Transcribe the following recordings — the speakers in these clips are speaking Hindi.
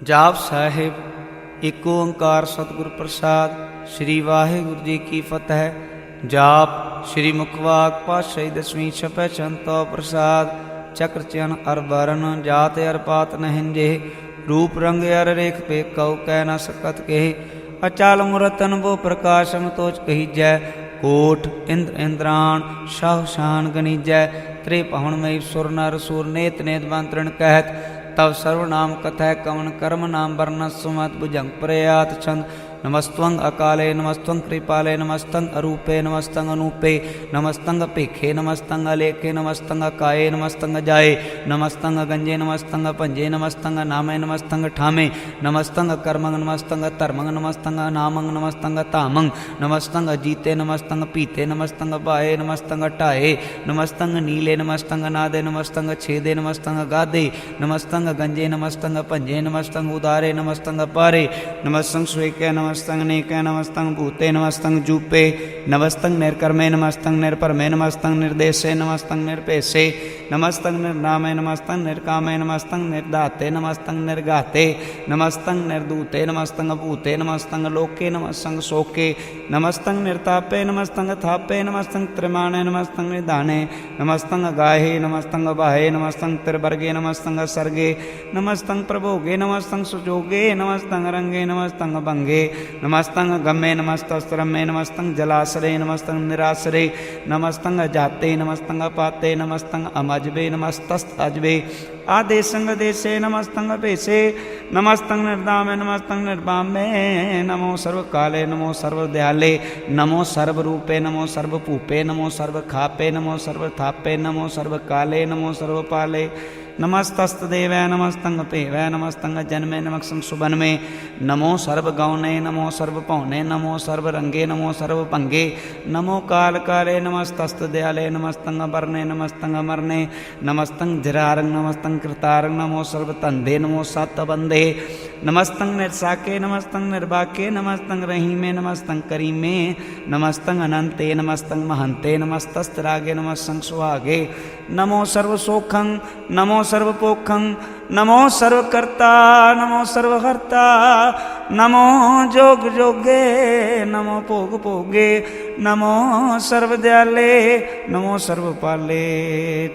ਜਾਪ ਸਾਹਿਬ ਏਕ ਓੰਕਾਰ ਸਤਿਗੁਰ ਪ੍ਰਸਾਦ ਸ੍ਰੀ ਵਾਹਿਗੁਰੂ ਜੀ ਕੀ ਫਤਿਹ ਜਾਪ ਸ੍ਰੀ ਮੁਖਵਾਕ ਪਾਤਸ਼ਾਹੀ ਦਸਵੀਂ ਛਪੈ ਚੰਤੋ ਪ੍ਰਸਾਦ ਚਕਰ ਚਨ ਅਰ ਬਰਨ ਜਾਤ ਅਰ ਪਾਤ ਨਹਿੰਜੇ ਰੂਪ ਰੰਗ ਅਰ ਰੇਖ ਪੇ ਕਉ ਕਹਿ ਨ ਸਕਤ ਕੇ ਅਚਲ ਮੁਰਤਨ ਬੋ ਪ੍ਰਕਾਸ਼ਮ ਤੋਚ ਕਹੀਜੈ ਕੋਟ ਇੰਦਰ ਇੰਦਰਾਣ ਸ਼ਾਹ ਸ਼ਾਨ ਗਣੀਜੈ ਤ੍ਰੇ ਪਵਨ ਮਈ ਸੁਰ ਨਰ ਸੂਰ ਨੇਤ ਨੇਤ ਬੰਤਰਣ ਕਹਿਤ तब सर्वनाम कथय कवन कर्म नाम वर्ण सुमत भुजंग प्रयात छंद नमस्तंग अकाले नमस्त्वं कृपाले नमस्तंग अरूपे नमस्तंग अनूपे नमस्तंग पेखे नमस्तं अलेखे नमस्तं काये नमस्तं जाये नमस्तंग गंजे नमस्तंग पंजे नमस्तंग नामे नमस्तंग ठामे नमस्तंग कर्मंग नमस्तंग तर्मंग नमस्तंग नामंग नमस्तंग तामंग नमस्तंग जीते नमस्तंग पीते नमस्तंग बाये नमस्तं टाये नमस्तं नीले नमस्तंग नादे नमस्तंग छेदे नमस्तंग गादे नमस्तंग गंजे नमस्तंग पंजे नमस्तंग उदारे नमस्तंग पारे नमस्त स्वेके नमस्त नमस्तंग नेकै नमस्तंग भूते नमस्तंग जूपे। नमस्तंग निर्कर्मे नमस्तंग निर्परमे नमस्तंग निर्देशे नमस्तंग निरपेशे। नमस्तंग निर्नामे नमस्तंग निर्कामे नमस्तंग निर्दाते नमस्तंग निर्गाते। नमस्तंग निर्दूते नमस्तंग भूते नमस्तंग लोके नमस्तंग शोके। नमस्तंग निर्तापे नमस्तंग थापे नमस्तंग त्रिमाणे नमस्तंग निदाने नमस्तंग गाहे नमस्तंग बाहे नमस्तंग त्रिवर्गे नमस्तंग सर्गे। नमस्तंग प्रभोगे नमस्तंग सुजोगे नमस्तंग रंगे नमस्तंग भंगे। नमस्तं नमस्त नमस्तस्त्रमे नमस्तंग जलाश्रये नमस्तंग निराश्रये नमस्तंग जाते, नमस्तंग पाते, नमस्तंग अमजबे नमस्तस्त अजबे। आदेशंग देशे नमस्तंग पेशे नमस्तंग निर्दामे, नमस्तंग निर्वामे नमो सर्वकाले, नमो सर्वदयाले, नमो सर्वरूपे, नमो सर्वपूपे, नमो सर्वखापे, नमो सर्वथापे, नमो सर्व काले नमो सर्वपाले। नमस्तस्तदेवै नमस्तंगपेवै नमस्तंग जन्मे सुबन में नमो सर्वगौणे, नमो सर्व पौने नमो सर्वरंगे नमो सर्वपंगे नमो काल काले नमस्तस्त दयाले नमस्तंग वर्णे नमस्तंग मरने नमस्तंग जरारंग नमस्तंग कृतारंग नमो सर्व तंदे नमो सत्तबंधे नमस्तंग निरसाके नमस्तंग निर्वाके नमस्तंग रहीमे नमस्तंग करीमे नमस्तंग अनंते नमस्तंग महंते नमस्तस्तरागे नमस्तंग सुहागे नमो सर्वसोखं, नमो ਸਰਵ ਪੋਖੰ ਨਮੋ ਸਰਵ ਕਰਤਾ नमो जोग जोगे, नमो भोग भोगे नमो सर्वदयाले, नमो सर्वपाले।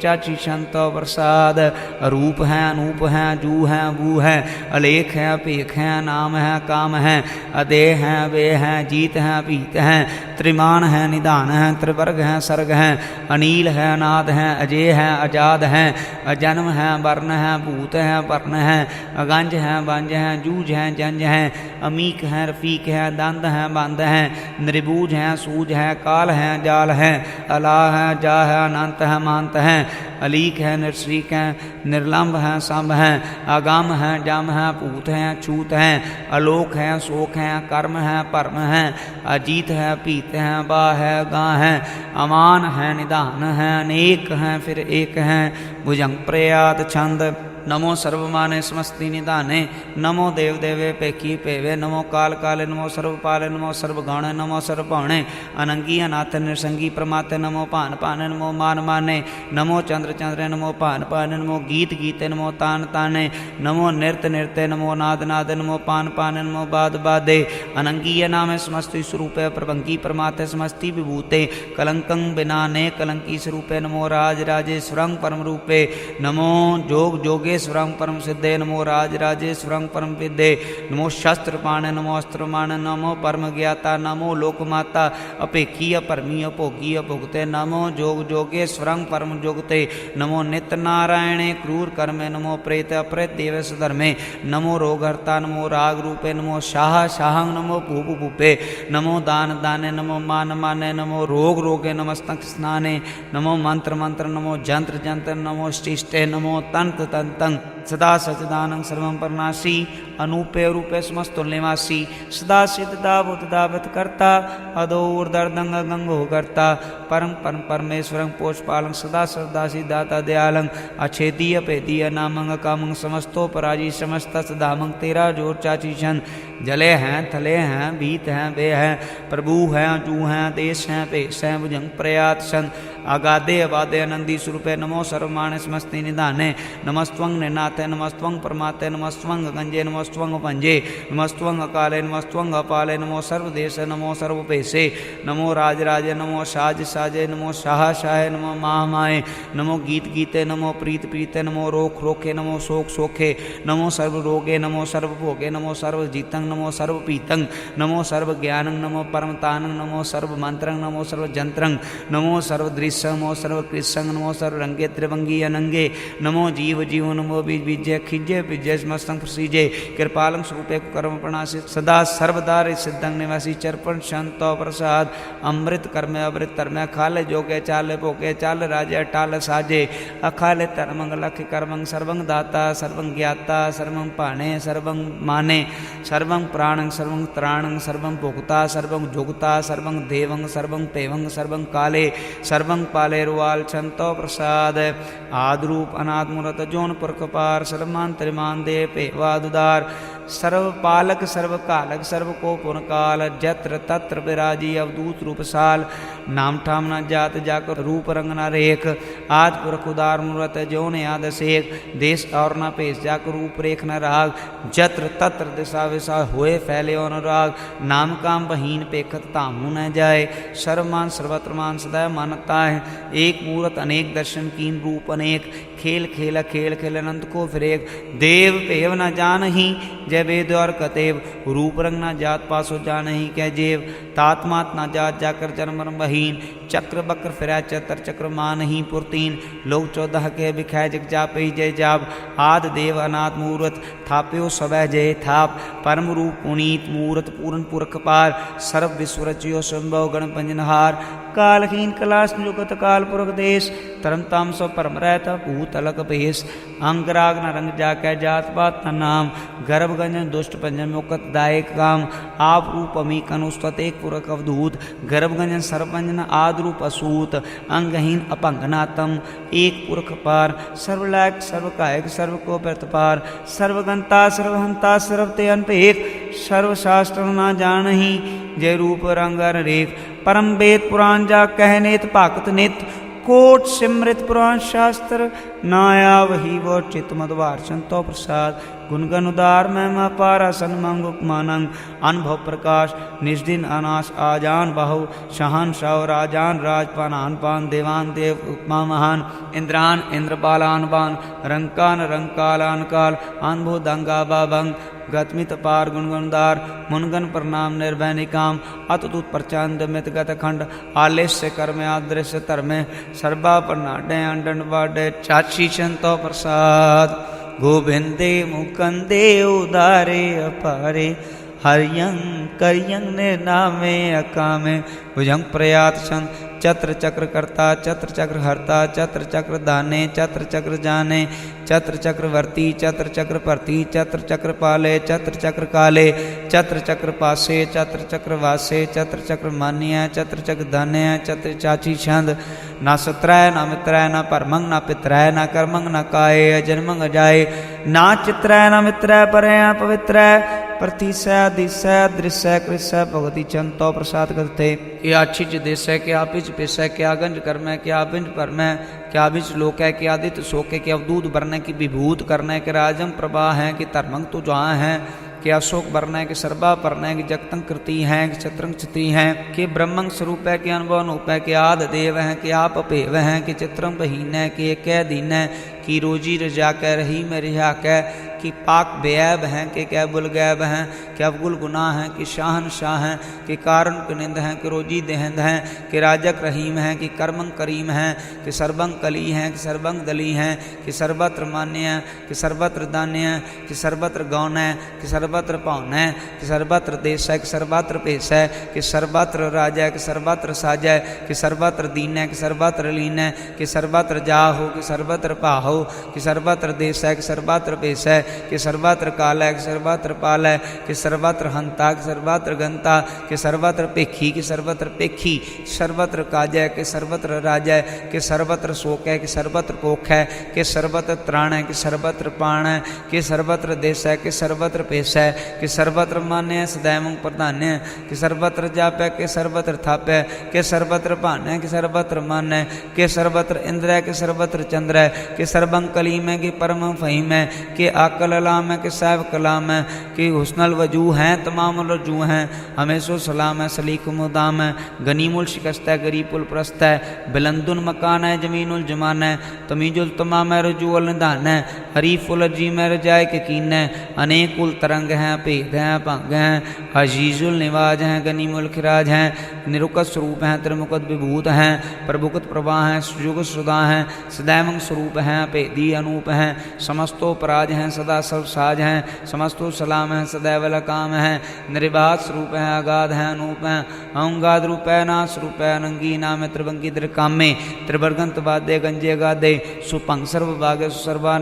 चाची शांता प्रसाद, रूप है, अनूप है, जू है बू है, अलेख है, अपेख है, नाम है, काम है अदे है वे है, जीत है पीत है, त्रिमान है, निदान है, त्रिवर्ग है, सर्ग है, अनिल है, अनाद है अजय है आज़ाद है, अजन्म है, वर्ण है, भूत है पर्ण है, अगंज है, बंज है, जूझ है, जंज है अमीक हैं, रफ़ीक हैं, दंद हैं, बंद हैं, निर्बूज हैं, सूज हैं, काल हैं, जाल हैं, अला हैं, जा है, अनंत हैं मानत हैं, अलीक हैं, निरसीक हैं निर्लम्ब हैं, सम हैं अगम हैं, जम हैं भूत हैं छूत हैं, अलोक हैं, शोक हैं, कर्म हैं, परम हैं, अजीत हैं, पीत हैं, बा है, गा हैं, अमान हैं, निदान हैं, अनेक हैं, फिर एक हैं, भुजंग, प्रयात, छंद नमो सर्वमाने समस्ति निदाने, नमो देवदेवे पे की पेवे, नमो काल काले, नमो सर्वपाले, नमो सर्वगणे, नमो सर्वपणे अनंगी अनाथ निरसंगी परमाते, नमो पान पाने, नमो मान माने, नमो चंद्र चंद्रे, नमो पान पाने, नमो गीत गीते, नमो तान ताने, नमो नृत्य नृत्य, नमो नाद नाद, नमो पान पाने, नमो बाद बादे अनंगी नाम समस्ती स्वरूपे, प्रभंगी परमाते समस्ती विभूते, कलंकं बिनाने कलंकी स्वरूपे, नमो राज राजेश्वरं परम रूपे नमो जोग जोगे योगेश्वरं परम सिद्धे नमो राजराजेश्वरं परम विद्धे। नमो शस्त्र पाण नमो अस्त्रमाण नमो परमज्ञाता, नमो लोकमाता। अपे किय परमीयपो भुगते? नमो जोग जोगेश्वरं परम जोगते। नमो नित्यनारायणे क्रूर कर्मे, नमो प्रेत अप्रेत देवस धर्मे नमो रोगहर्ता नमो राग रूपे नमो शाह शाहंग नमो भूप भूपे। नमो दान दाने, नमो मान माने, नमो रोग रोगे नमस्तक स्नाने। नमो मंत्र मंत्र, नमो जंत्र जंत्र, नमो शिष्टे, नमो तंत्र तंत्र tăng. सदा सचिदानं सर्वं परनासी अनूपे रूपे समस्तुल्यवासी सदा सिद्धदा बुद्धदावत करता अदोर्दर्दंग गंगो करता परम परम परमेश्वरं पोषपालं सदा सरदासी दाता दयालं। अछेदीय पेदीय नामंग कामंग समस्तो पराजी समस्त सदामंग तेरा ज़ोर चाची शन जले हैं, थले हैं, भीत हैं, वे हैं, प्रभु हैं जू हैं, देश हैं, पेश हैं भुजंग प्रयात शन आगादे अबादे आनंदी स्वरूपे नमो सर्वमाण समस्ति निधाने। नमस्त्वं निनाद नाथे नमस्तवं परमाते नमस्तवं, गंजे नमस्तवं पंजे नमस्तवं, अकाले नमस्तवं, अपाले नमो सर्वदेश नमो सर्वपेशे, नमो राज राजे नमो साज साजे नमो शाह शाहे नमो महामाए नमो गीत गीते नमो प्रीत प्रीते नमो रोख रोखे नमो शोक शोखे नमो सर्व रोगे नमो सर्व भोगे नमो सर्व जीतं नमो सर्व पीतं नमो सर्व ज्ञानं नमो परम परमतानं नमो सर्व मंत्रं नमो सर्व जंत्रं नमो सर्व दृश्य नमो सर्व कृष्ण नमो सर्व रंगे त्रिभंगी अनंगे, नमो जीव जीव नमो बीजय खिजय विजय समस्तं प्रसीजय कृपालं स्वरूपे कर्म प्रणाशि। सदा सर्वदार सिद्धंग निवासी चर्पण शांतो प्रसाद। अमृत कर्म अमृत कर्म खाले जोगे चाले भोगे चाल राजे टाल साजे। अखाले तरमंग लख कर्मं सर्वं दाता, सर्वं ज्ञाता, सर्वं पाणे, सर्वं माने। सर्वं प्राणं, सर्वं त्राणं, सर्वं भोक्ता, सर्वं जोगता, सर्वं देवं, सर्वं तेवं सर्वं काले। सर्वं पाले रुवाल छंतो प्रसाद। आदरूप अनाद मूरत जोन पुरखपार सर्वमान त्रिमान दे पेवादुदार सर्व पालक सर्व कालक सर्व को पुनकाल जत्र तत्र विराजी रूप साल नाम ठाम न जात जाकर रूप रंग न रेख, आद पुरख उदार मूर्त जो ने आद सेख, देश और न पेश जाकर रूप रेख न राग, जत्र तत्र दिशा विशा हुए फैले अनुराग नाम काम बहीन पेखत तामू न जाए, सर्वमान सर्वत्रमान सदा मानता है, एक मूर्त अनेक दर्शन कीन रूप अनेक, खेल खेल खेल खेल अनंत को फिरेक देव पेव न जान ही, जय वेद और कतेव, रूप रंग न जात पासो जान ही कह जेव तात्मात न जात जाकर जन्म बहीन, चक्र बक्र फिरा चतर चक्र मान ही पुरतीन, लोग चौदह के बिखाय जग जाप जय जाप, आद देव अनाथ मूर्त, थाप्यो सवै जय थाप, परम रूप पुनीत मूर्त पूर्ण पुरख पार, सर्व विश्व रचियो संभव गण पंजनहार, कालहीन कलाश जुगत काल पुरख देश, तरम ताम सो परम रहता भूत अलग पेश अंग राग न रंग जाकै जात पात नाम, गर्भ गंजन दुष्ट पंजन दायक काम आप रूप अमी कनुस्तत एक पुरख अवधूत गर्भ गंजन सरपंजन आद रूप असूत अंगहीन अपंगनातम एक पुरख पार सर्वलायक सर्व कायक सर्व को प्रतपार सर्वगंता, सर्वहंता, सर्वते अनपेक, सर्वशास्त्र न जानही जय रूप रंग रेख परम वेद पुराण जा कहनेत भगत नित, कोट सिमृत पुराण शास्त्र नाया वही वो चित मधवार संतो प्रसाद गुणगन उदार महिमा पारा सन्मंग उपमानंग अनुभव प्रकाश निजदिन अनाश आजान बाहु शहन शव राजान राजपान आन पान देवान देव उपमा महान इंद्रान इंद्र बालान बान रंकान रंकालान काल अनुभव दंगा बाबंग गतमित पार गुणगुणदार मुनगन प्रणाम निर्भय निकाम अतुत प्रचंड मित गत खंड आलेस्य कर्म आदृश्य धर्म सर्वा प्रनाडे अंडन वाडे चाची संतो प्रसाद गोविंदे मुकंदे उदारे अपारे हरियं करियं ने नामे अकामे भुजंग प्रयात सन चत्र चक्र करता चत्र चक्र हरता चत्र चक्र दाने चत्र चक्र जाने चत्र चक्र वर्ती चत्र चक्र परती चत्र चक्र पाले चत्र चक्र काले चत्र चक्र पासे चत्र चक्र वासे चत्र चक्र मान्य चत्र चक्र धन्य चत्र चाची छंद ना सत्रय ना मित्रय ना परमंग, ना पित्रय ना कर्मंग, ना काय जन्मंग जाए ना चित्रय ना मित्रय पर पवित्र प्रतीसय दिसय दृश्य कृष्य भगवती चंतो प्रसाद करते। क्या छिज देश क्या पिच पिस है क्या गंज कर्म है क्या बिंज परम है क्या बिच लोक है क्या आदित्य शोक है क्या अवधूत वर्ण की विभूत करना कि राजम प्रभा है, कि धर्मंग तो जहाँ है। कि अशोक वर्ण है, कि सर्वा वर्ण है, कि जगतंग कृति हैं, कि चित्रंग चिति हैं, कि ब्रह्मंग स्वरूप है, कि अनुभव अनुप है, कि आद देव हैं, कि आप अपेव हैं, कि चित्रम बहीन है, कि दीन है कि रोजी रजा कह रही में रिहा कह कि पाक बेऐब हैं कि कैबुल गैब हैं कि अवगुल गुनाह हैं कि शाहन शाह हैं कि कारण कुनिंद हैं कि रोजी देहंद हैं कि राजक रहीम हैं कि कर्मंग करीम हैं कि सर्वंग कली हैं कि सर्वंग दली हैं कि सर्वत्र मान्य हैं कि सर्वत्र दान्य हैं कि सर्वत्र गौन है कि सर्वत्र पौन है कि सर्वत्र देश है कि सर्वत्र पेश है कि सर्वत्र राजा है कि सर्वत्र साज है कि सर्वत्र दीन है कि सर्वत्र लीन है कि सर्वत्र जा हो कि सर्वत्र पा हो हो कि सर्वत्र देश है कि सर्वत्र पेश है कि सर्वत्र काल है कि सर्वत्र पाल है कि सर्वत्र हंता कि सर्वत्र गंता कि सर्वत्र पेखी कि सर्वत्र पेखी सर्वत्र काज है कि सर्वत्र राज है कि सर्वत्र शोक है कि सर्वत्र कोख है कि सर्वत्र त्राण है कि सर्वत्र पाण है कि सर्वत्र देश है कि सर्वत्र पेश है कि सर्वत्र मान्य है सदैव प्रधान्य है कि सर्वत्र जाप है कि सर्वत्र थाप है कि सर्वत्र भान है कि सर्वत्र मान है कि सर्वत्र इंद्र है कि सर्वत्र चंद्र है कि सर्व सर्वं कलीम कि परम फ़हीम है कि आकल अलाम है कि सैब कलाम है कि हुसनल वज़ू हैं तमाम रजू हैं। हमेशो सलाम है सलीक मुदाम है गनीमुल शिकस्त है, गरीबुल प्रस्त है। बिलंदुल मकान है, जमीनुल जमान है। तमीजुल तमाम है रजूल निधान है। हरीफुल अजीम है रजाय यकीन है। अनेक उल तरंग हैं, भेद हैं, भंग हैं। अजीज़ुल निवाज हैं, गनीमुल खिराज हैं। निरुकत स्वरूप हैं, त्रिमुकत विभूत हैं। प्रभुकत प्रवाह हैं, सुजुग सुदा हैं। सदैमंग स्वरूप हैं भेदी अनूप हैं। समस्तो पराज हैं, सदा सब साज हैं। समस्तो सलाम हैं सदैव काम है। निर्बाध स्वरूप है, अगाध है, अनूप है। अहंगाद रूप है नाश रूप है, अनंगी नाम है, त्रिभंगी त्रिकामे। त्रिवर्गंत वाद्य गंजे गादे, सुपंग सर्व भागे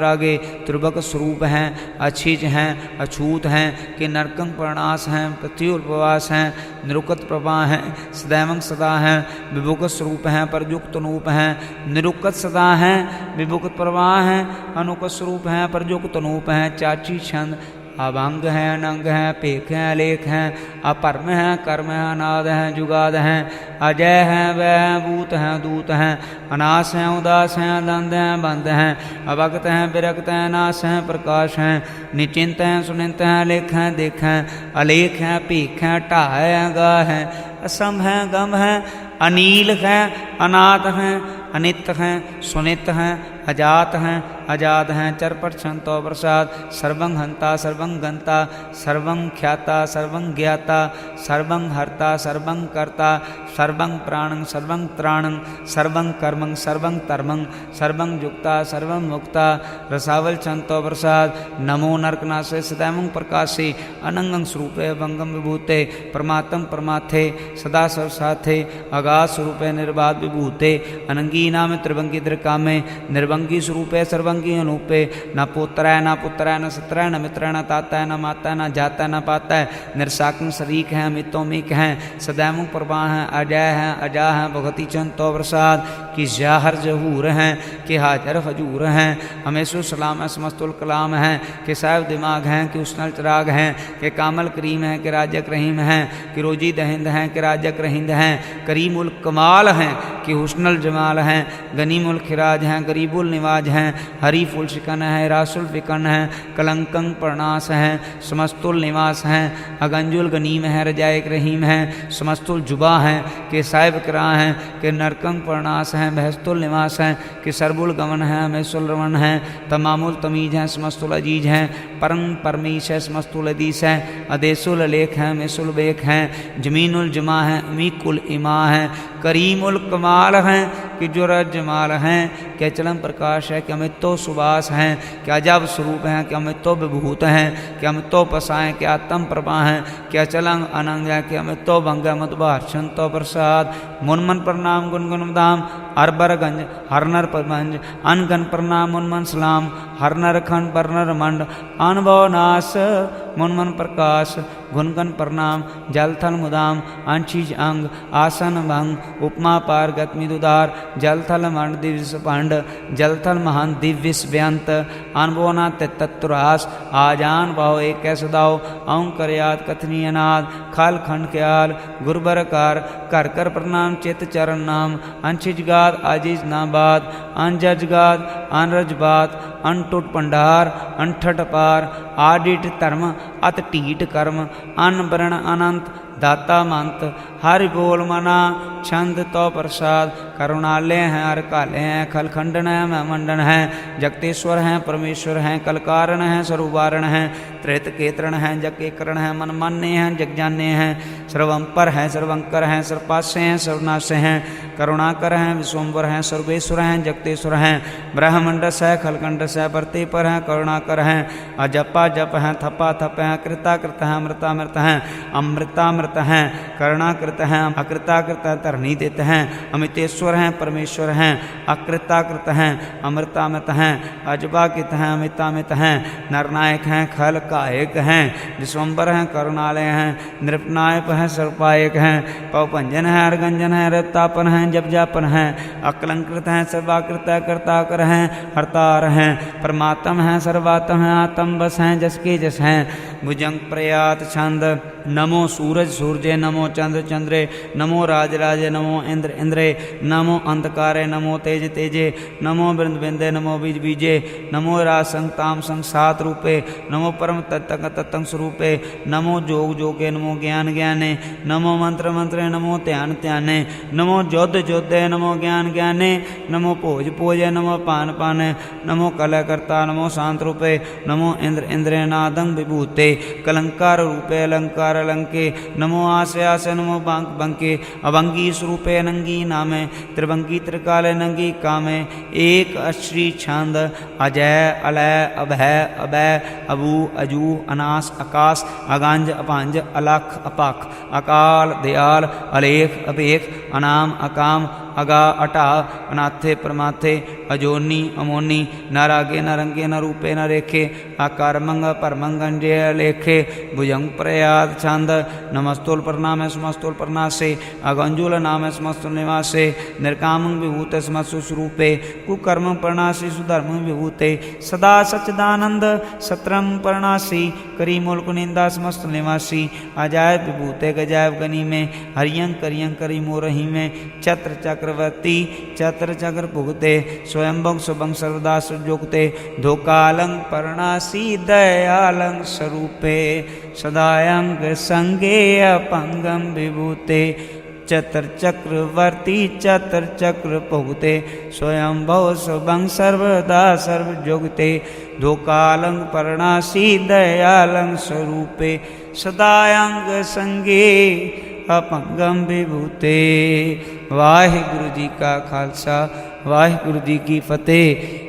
रागे। त्रिभक स्वरूप हैं, अछीज हैं, अछूत हैं। कि नरकंग प्रणास हैं पृथ्वी उपवास हैं। निरुकत प्रभा हैं सदैवंग सदा हैं। विभुक स्वरूप हैं, परयुक्त अनूप हैं। निरुकत सदा हैं विभुक प्रवाह हैं अनुकत स्वरूप हैं परयुक्त अनूप हैं, चाची छंद। अभंग हैं, अनंग हैं, पेख हैं अलेख हैं, अपरम हैं, कर्म हैं, अनाद हैं, जुगाद हैं। अजय हैं, वह हैं, भूत हैं, दूत हैं। अनास हैं, उदास हैं दंद हैं, बंद हैं। अभक्त हैं, विरक्त हैं नाश हैं, प्रकाश हैं। निचिंत हैं, सुनिंत हैं, लेख हैं, देख हैं। अलेख हैं, पीख हैं ढाह हैं, गाह हैं। असम हैं, गम हैं, अनील हैं, अनाथ हैं अनित हैं सुनित हैं अजात हैं अजात हैं चरपट संतो प्रसाद सर्वं हंता सर्वं गंता सर्वं ख्याता सर्वं ज्ञाता सर्वं हर्ता सर्वं कर्ता सर्वं प्राणं, सर्वं त्राणं, सर्वं कर्मं, सर्वं धर्मं सर्वं युक्ता, सर्वं मुक्ता, रसावल संतो प्रसाद, नमो नरकनाशे सदैव प्रकाशे अनंगं स्वरूपे वंगम विभूते, परमात्म परमाथे सदा सर्व साथे आगाध स्वरूपे निर्बाध विभूते अनंगी नाम त्रिभंगी त्रिकामे निर्भंगी स्वरूपे सर्वंगी अनूपे, न पुत्र है न पुत्र है न सत्र है न मित्र है न ताता है न माता न जाता न पाता है निरसाकन शरीक हैं, मितोमिक हैं सदैव प्रभा हैं अजय हैं अजा हैं, भगवती चंद तो प्रसाद, कि जाहर जहूर हैं, कि हाजर हजूर हैं। हमेशु सलाम समस्तुल कलाम हैं, कि साहब दिमाग हैं, कि उसनल चिराग हैं, कि कामल करीम हैं, कि राजक रहीम हैं, कि रोजी दहिंद हैं, कि राजक रहिंद हैं करीमुल कमाल हैं, कि हुस्नल जमाल हैं गनीमुल खिराज हैं गरीबुल निवाज हैं हरी फुल शिकन हैं रासुल फिकन है, कलंकंग प्रणास हैं समस्तुल निवास हैं अगंजुल गनीम हैं, रजायक रहीम हैं समस्तुल जुबा हैं कि साहिब करा हैं, कि नरकंग प्रणास हैं बहस्तुल निवास हैं, कि सरबुल गमन है मैसुल रमन हैं, तमामुल तमीज हैं, समस्तुल अज़ीज़ हैं, परम परमीश है, समस्तुल अदीस है, अदेसुल लेख हैं मैसुल बेख हैं, जमीनुल जमा हैं, अमीकुल इमा हैं, करीमुल कमाल हैं, कि जुरज जमाल हैं कि अचलम प्रकाश है कि अमित सुबास हैं कि अजब स्वरूप हैं कि अमित विभूत हैं कि अमित पसाएँ कि आत्म प्रभा हैं कि अचलंग अनंग है कि अमित तो भंग मधुभार तो प्रसाद, मुनमन प्रणाम गुनगुन दाम अरबर गंज हरनर प्रभंज अनगन प्रणाम, मुनमन सलाम, हरनर खंड बरनर मंड अनुभव नाश मुनमन प्रकाश गुनगन प्रणाम जलथल मुदाम अंशीज अंग आसन भंग उपमा पार गतमिदुदार जलथल मंड दिव्य पंड जलथल महान दिव्य व्यंत अनबोना तत्तुरास आजान भाव एक कैस दाओ अंकर याद कथनी अनाद खल खंड क्याल गुरबरकार कर कर प्रणाम चित चरण नाम अंशिज गाद आजिज नाबाद अनजज गाद अनरज बात अनटुट पंडार, अनठट पार आडिट धर्म, अत ढीट कर्म अन बरण अनंत, दाता मंत, हरि बोल मना, छंद तो प्रसाद, करुणालय हैं हर काले हैं खल खंडन है मंडन है, जगतेश्वर हैं, परमेश्वर हैं कल कारण हैं स्वरूपारण हैं त्रेत केतरण हैं जग करण हैं मन मान्य हैं जग जाने हैं, सर्वंपर हैं, सर्वंकर हैं सर्वपास्य हैं, सर्वनाश हैं करुणाकर हैं विश्वम्बर हैं, सर्वेश्वर हैं, जगतेश्वर हैं ब्रह्मंडस है खलकंडस है परते पर हैं, करुणाकर हैं, अजपा जप हैं, थपा थप हैं कृता कृत हैं, अमृतामृत हैं अमृतामृत हैं, करुणाकृत हैं, अकृताकृत धरणी देते हैं, अमितेश्वर हैं, परमेश्वर हैं, अकृताकृत हैं, अमृतामृत हैं अजबाकित हैं, अमितामित हैं, नरनायक हैं खल कायक हैं विश्वम्बर हैं, करुणालय हैं, नृपनायक हैं, सर्पायक हैं, पवभंजन है अर्गंजन है रतापन हैं जप जापन हैं अकलंकृत हैं, सर्वाकृत कर्ताकर हैं, हरतार हैं, परमात्म हैं, सर्वात्म हैं आत्म बस हैं, जस के जस हैं। भुजंग प्रयात छंद, नमो सूरज सूर्य नमो चंद्र चंद्रे, नमो राज राजे, नमो इंद्र इंद्रे, नमो अंधकारे, नमो तेज तेजे, नमो बिंद बिंदे, नमो बीज बीजे, नमो राज संग सात रूपे, नमो परम तत्तंग तत्तंग स्वरूपे, नमो जोग जोगे, नमो ज्ञान ज्ञाने, नमो मंत्र मंत्रे, नमो ध्यान ध्याने, नमो जोध जोधे नमो ज्ञान ज्ञाने, नमो भोज भोजे, नमो पान पाने, नमो कलयकर्ता नमो शांत रूपे, नमो इंद्र इंद्र नादं विभूते, कलंकार रूपे, अलंकार अलंके, नमो आसे आसे, नमो बांक बंके अभंगी स्वरूपे, नंगी नामे त्रिभंगी त्रिकाले, नंगी कामे, एक अश्री छंद अजय अलय अभय अभय अबू अजू, अनास आकाश अगंज, अपांज, अलख, अपख, अकाल, दयाल, अलेख, अपेख, अनाम, अकाम, अगा, अटा, अनाथे, परमाथे, अजोनी, अमोनी न रागे न रंगे न रूपे न रेखे आकारमंग परमंगंजे लेखे, भुजंग, प्रयाद, छंद, नमस्तोल प्रणाम समस्तोल प्रणासे अगंजुल, नाम है समस्तुल निवासे, निर्कामं, विभूत, समस्तु स्वरूपे कुकर्म प्रणासी सुधर्म, विभूते सदा सच्चिदानंद सत्रम प्रणासी करी मुल्क निंदा समस्त निवासी। अजायब विभूते गजायब गनी में हरियं करियं करी मोरही में चत्र चक्रवर्ती, चत्र चक्र भुगते स्वयंभंग सुभंग सर्वदा सुजुगते। धोकालंग पर्णासी, दयालंग स्वरूपे सदायंग संगे अपंगम विभूते। चतर चक्रवर्ती, चतर चक्र भुगते स्वयं भव सुभंग सर्वदा सर्वजुगते। धोकालंग पर्णासी दयालंग स्वरूपे। सदायंग संगे अपंगम विभूते। वाहिगुरु जी का खालसा वाहिगुरु जी की फतेह।